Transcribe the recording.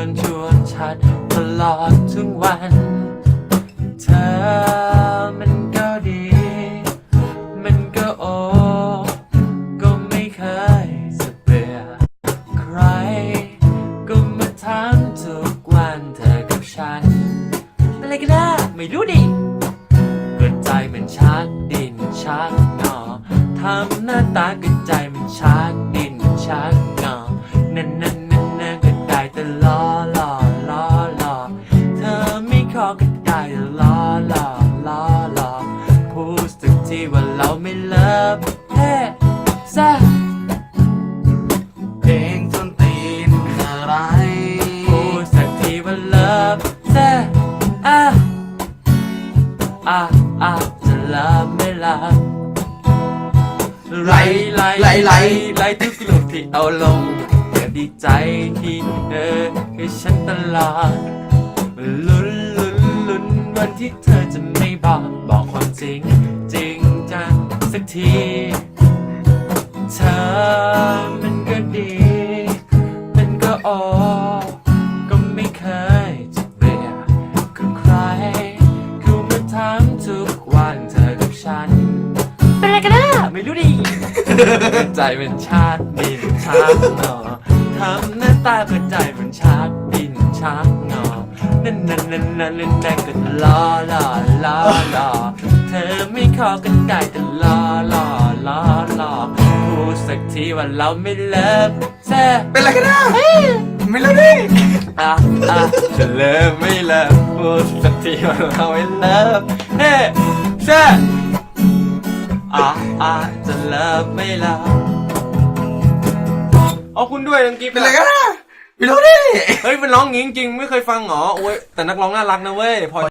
วนชวนชัดตลอดทุกวัน เธอมันก็ดี มันก็โอ ก็ไม่เคยจะเบื่อใคร ก็มาถามทุกวันเธอกับฉันเป็นอะไรกันนะไม่รู้ดิก็ใจมันชักดินชักงอทำหน้าตาก็ใจมันชักดิ ไม่เลิฟเฮ้ซะเพลงส้นตีนอะไรพูดสักทีว่าเลิฟซะอะอะอะจะเลิฟไม่เลิฟไล่ไล่ไล่ไล่ไล่ทุกรูปที่เอาลงเพื่ดีใจที่เธอให้ฉันตลอดลุ้นลุ้นลุ้นวันที่เธอจะไม่บอกบอกความจริง ทีเธอมันก็ดี มันก็โอก็ไม่เคยจะเบื่อกับใคร คือมาถามทุกวันเธอกับฉัน เป็นอะไรกันนะไม่รู้ดิ ใจเป็นชาติดินชาติงอทำหน้าตาก็ใจเป็นชาติดินชาติงอนั่นนั่นนั่นนั่นนั่นนั่นก็ล้อล้อล้อล้อ เธอไม่ขอกันได้แต่ล้อล้อล้อล้อพูดสักทีว่าเราไม่เลิฟแซ่เป็นอะไรกันนะไม่รู้ดิอะอะจะเลิฟไม่เลิฟพูดสักทีว่าเราไม่เลิฟเฮ้แซ่อะอะจะเลิฟไม่เลิฟเอาคุณด้วยนังกิ๊บเป็นอะไรกันนะไม่รู้ดิเฮ้ยมันร้องงี้จริงๆไม่เคยฟังเหรอโอ้ยแต่นักร้องน่ารักนะเว้ยพอ